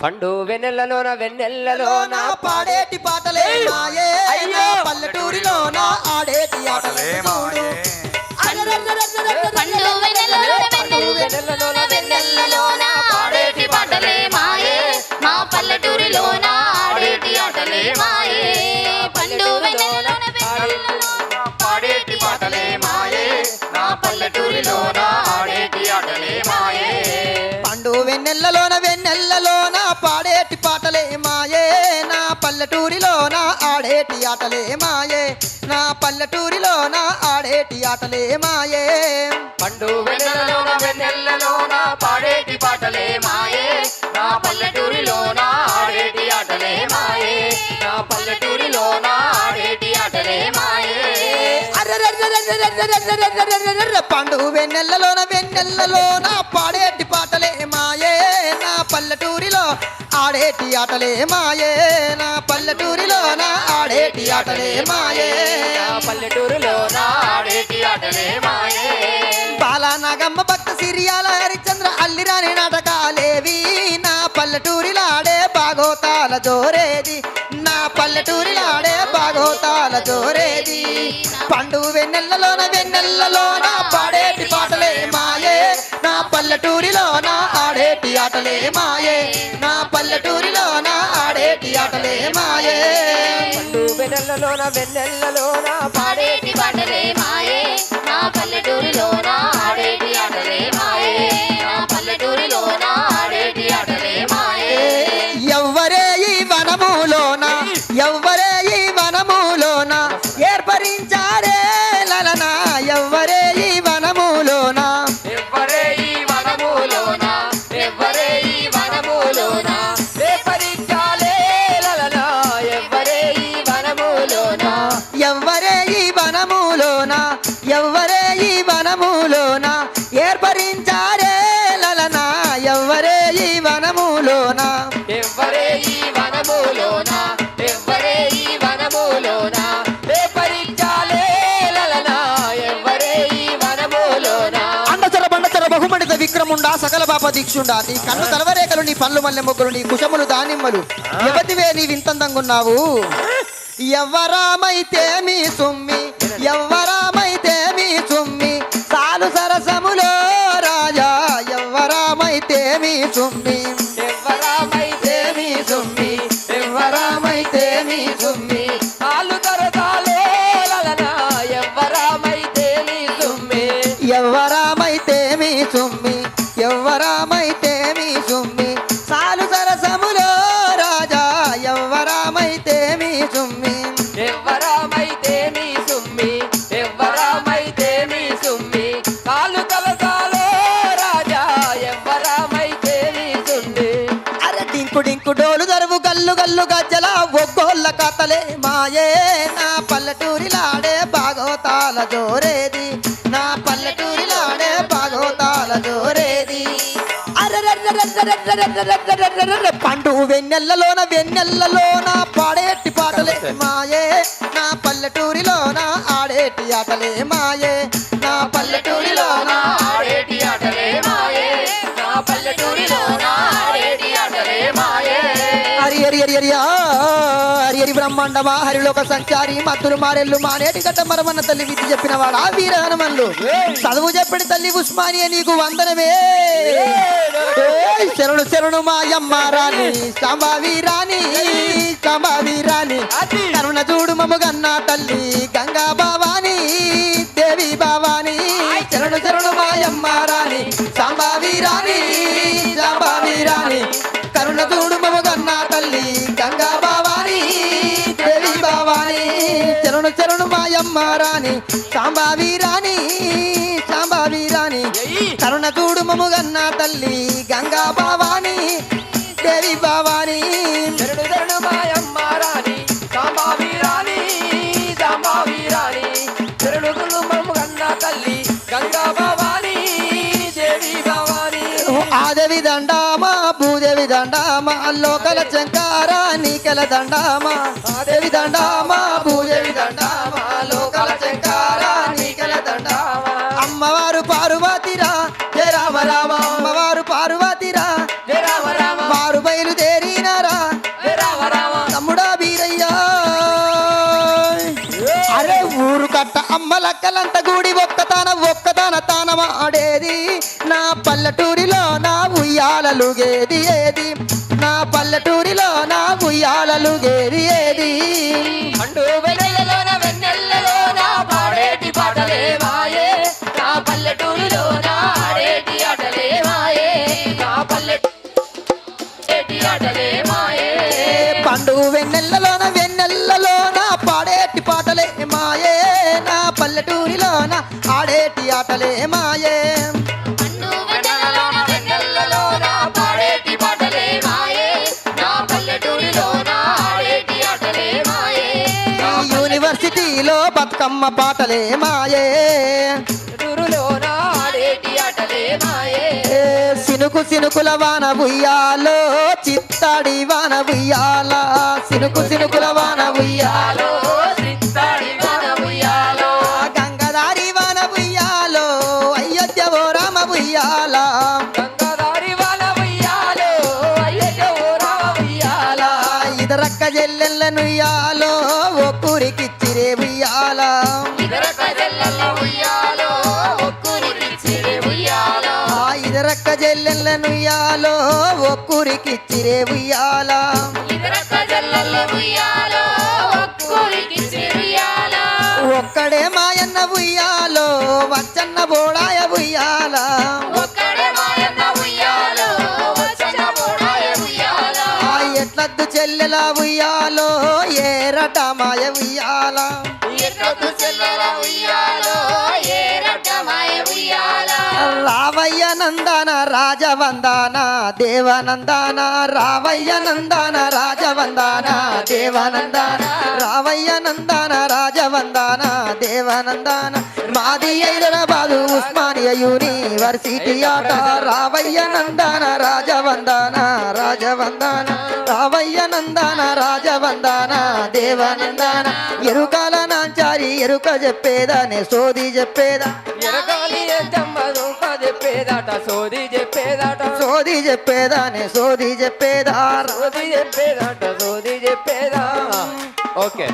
పండు వెన్నెలలోన వెన్నెలలోన నా పాడేటి పాటలే మాయే అయ్యో. నా పల్లెటూరిలోన ఆడేటి ఆటలే మాయే పండు వెన్నెలలోన వెన్నెలలోన వెన్నెలలోన వెన్నెల్లలోన వెన్నెల్లలోన పాడేటి పాటలే మాయే. నా పల్లెటూరిలోన ఆడేటి ఆటలే మాయే. నా పల్లెటూరిలోన ఆడేటి ఆటలే మాయే. పండు వెన్నెలలోన వెన్నెల్లలోన పాడేటి పాటలే మాయే. నా పల్లెటూరిలోన ఆడేటి ఆటలే మాయే. నా పల్లెటూరిలోన ఆడేటి ఆటలే మాయే. పండు వెన్నెల్లలోన వెన్నెల్లలోన పాడే పల్లెటూరిలో ఆడేటి ఆటలే మాయే. నా పల్లెటూరిలోన ఆడేటి ఆటలే మాయే. నా పల్లెటూరులోన ఆడేటి ఆటలే మాయే. బాలానాగమ్మ భక్త సిరియాల హరిచంద్ర అల్లిరాని నాటకాలేవి. నా పల్లెటూరిలాడే బాగోతాల జోరేది. నా పల్లెటూరిలాడే బాగోతాల జోరేది. పండు వెన్నెల్లలోన వెన్నెల్లలోన పాడేటి పాటలే మాయే. నా పల్లెటూరిలోన ఆడేటి ఆటలే మాయే. నా పల్లెటూరిలోన ఆడేటి ఆటలే మాయే. పండు వెన్నెల్లలోన వెన్నెలలోన ఆడేటి పాటలే ఎవ్వరే ఈ వనములోన ఏర్పరించారే లలన ఎవ్వరే ఈ వనములోన? ఎవ్వరే ఈ వనములోన? ఎవ్వరే ఈ వనములోన? రేపరించాలే లలనా ఎవ్వరే ఈ వనములోన? అండచర బండచర బహుమణిత విక్రముండా సకల పాప దీక్షుండా. నీ కన్ను తలవరేకలు నీ పళ్ళు మల్లె మొగ్గులు నీ కుశములు దానిమ్మలు. ఎవతివే నీ వింతందంగున్నావు? ఎవ్వరామైతే మీ సుమ్మి తుమ్మి ఎవ్వరామైతే నీ తుమ్మి ఎవ్వరామైతే నీ తుమ్మి కాలు తరదాలే ఎవ్వరామైతే నీ తుమ్మి ఎవ్వరామైతే మీ తుమ్మి ఎవ్వరామైతే మీ తుమ్మి సాలు సరసములో రాజా ఎవ్వరామైతే మీ తుమ్మి ఎవ్వరామైతే మాయే నా పల్లెటూరిలాడే బాగోతాల జోరేది నా పల్లెటూరిలాడే బాగోతాల జోరేది పండు వెన్నెల్లలోన వెన్నెల్లలోన పాడేటి పాటలే మాయే నా పల్లెటూరిలోన ఆడేటి ఆటలే మాయే నా పల్లెటూరిలోన ఆడేటి ఆటలే మాయే నా పల్లెటూరిలోన ఆడేటి ఆటలే మాయే అరి అరి అరి అరియా హరి బ్రహ్మాండమా హరిలోక సంచారి మత్తులు మారెళ్ళు మానేటి గట్ట మరమన్న తల్లి విద్య చెప్పిన వాడా. వీర హనుమన్లు చదువు చెప్పిన తల్లి ఉస్మానియా నీకు వందనమే. శరణు శరణు మాయమ్మ రాణి సాంబావి రాణి సాంబావి రాణి కరుణ చూడు మముగన్న తల్లి. శరణు మాయమ్మ రాణి సాంబావి రాణి సాంబావి రాణి. కరుణ చూడు మముగన్న తల్లి గంగా భవాని దండామా లోకల చంకారా నీకెల దండామా? దేవి దండామా భూదేవి దండామా లోకల చంకారా కల దండామా? అమ్మవారు పార్వతిరా జయ రామ రామ. అమ్మవారు పార్వతిరా జయ రామ రామ. వారు బయలుదేరినారా జయ రామ రామ. తమ్ముడా బీరయ్యా అరే ఊరు కట్ట అమ్మ లక్కలంత గుడి ఒక్కతాన ఒక్కతాన తానమాడేది. నా పల్లెటూరిలో నా ఉయ్యాలలుగేది ఏది? నా పల్లెటూరిలో నా ఉయ్యాలలుగేది ఏది? పండు వెన్నెలలోన వెన్నెలలోన పాడేటి పాటలే మాయే నా పల్లెటూరులోన ఆడేటి ఆటలే మాయే నా పల్లెటూరి ఆటలే మాయే పండు వెన్నెల్లలోన వెన్నెల్లలోన పాడేటి పాటలే మాయే. నా పల్లెటూరిలోన ఆడేటి ఆటలే మాయే. యూనివర్సిటీలో బతుకమ్మ పాటలే మాయే. సినుకు సినుకుల వాన ఉయ్యాలో చిత్తాడి వాన ఉయ్యాల. సినుకు సినుకుల వాన ఉయ్యాలో గంగదారి వాన అయోధ్య ఓ రామ ఇదరక్క ఉయ్యాలో ఒక్కూరికిచ్చిరే ఉయ్యాల ఇదరక జల్లెల్ల ఉయ్యాలో. ఒక్కడే మాయన్న ఉయ్యాలో వచ్చన్న బోడాయ ఉయ్యాల. ఎట్లద్దు చెల్లెల ఉయ్యాలో ఏరట మాయ ఉయ్యాల. చెల్లెల ఉయ్యాలో ఏ రటమాయ ఉయ్యాలో. రావయ్య నందన రాజవందాన దేవనందాన రావయ్య నందన రాజవందాన దేవనందాన రావయ్య నందన రాజవందాన దేవనందాన మాది హైదరాబాదు ఉస్మానియా యూనివర్సిటీ ఆట. రావయ్య నందన రాజవందాన రాజవందాన. రావయ్య నందన రాజవందాన దేవనందాన. ఎరుకాల నాంచారి ఎరుక చెప్పేదానే సోది చెప్పేదా. చెప్పేదాట సోది చెప్పేదాట. సోది చెప్పేదానే సోది చెప్పేదా. సోది చెప్పేదాట సోది చెప్పేదా. ఓకే.